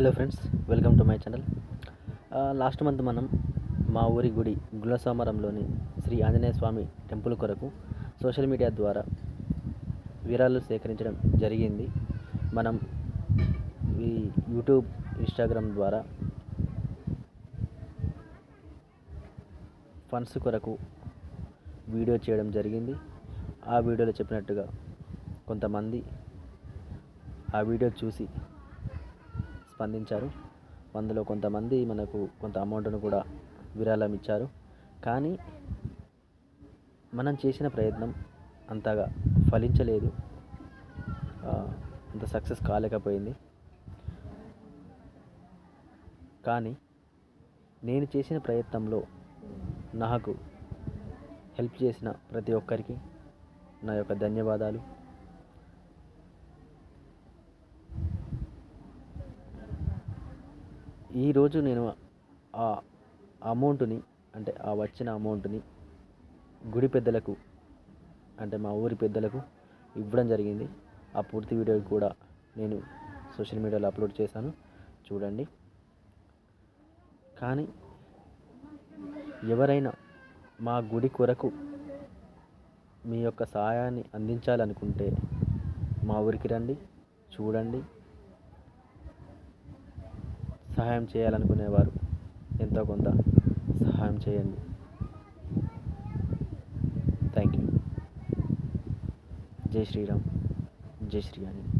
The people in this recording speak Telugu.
Hello friends welcome to my channel last month మనం మా ఊరి గుడి గులసోమరంలోని శ్రీ ఆంజనేయ స్వామి టెంపుల్ కొరకు సోషల్ మీడియా ద్వారా విరాలు సేకరించడం జరిగింది. మనం ఈ యూట్యూబ్ ఇన్స్టాగ్రామ్ ద్వారా ఫండ్స్ కొరకు వీడియో చేయడం జరిగింది. ఆ వీడియోలో చెప్పినట్టుగా కొంతమంది ఆ వీడియో చూసి స్పందించారు. అందులో కొంతమంది మనకు కొంత అమౌంట్ను కూడా విరాళం ఇచ్చారు. కానీ మనం చేసిన ప్రయత్నం అంతగా ఫలించలేదు. అంత సక్సెస్ కాలేకపోయింది. కానీ నేను చేసిన ప్రయత్నంలో నాకు హెల్ప్ చేసిన ప్రతి ఒక్కరికి నా యొక్క ధన్యవాదాలు. ఈరోజు నేను ఆ అమౌంట్ని అంటే ఆ వచ్చిన అమౌంట్ని గుడి పెద్దలకు అంటే మా ఊరి పెద్దలకు ఇవ్వడం జరిగింది. ఆ పూర్తి వీడియో కూడా నేను సోషల్ మీడియాలో అప్లోడ్ చేశాను. చూడండి. కానీ ఎవరైనా మా గుడి కొరకు మీ యొక్క సహాయాన్ని అందించాలనుకుంటే మా ఊరికి రండి చూడండి. సహాయం చేయాలనుకునేవారు. ఎంతో కొంత సహాయం చేయండి. థ్యాంక్ యూ జై శ్రీరామ్. జై శ్రీ అని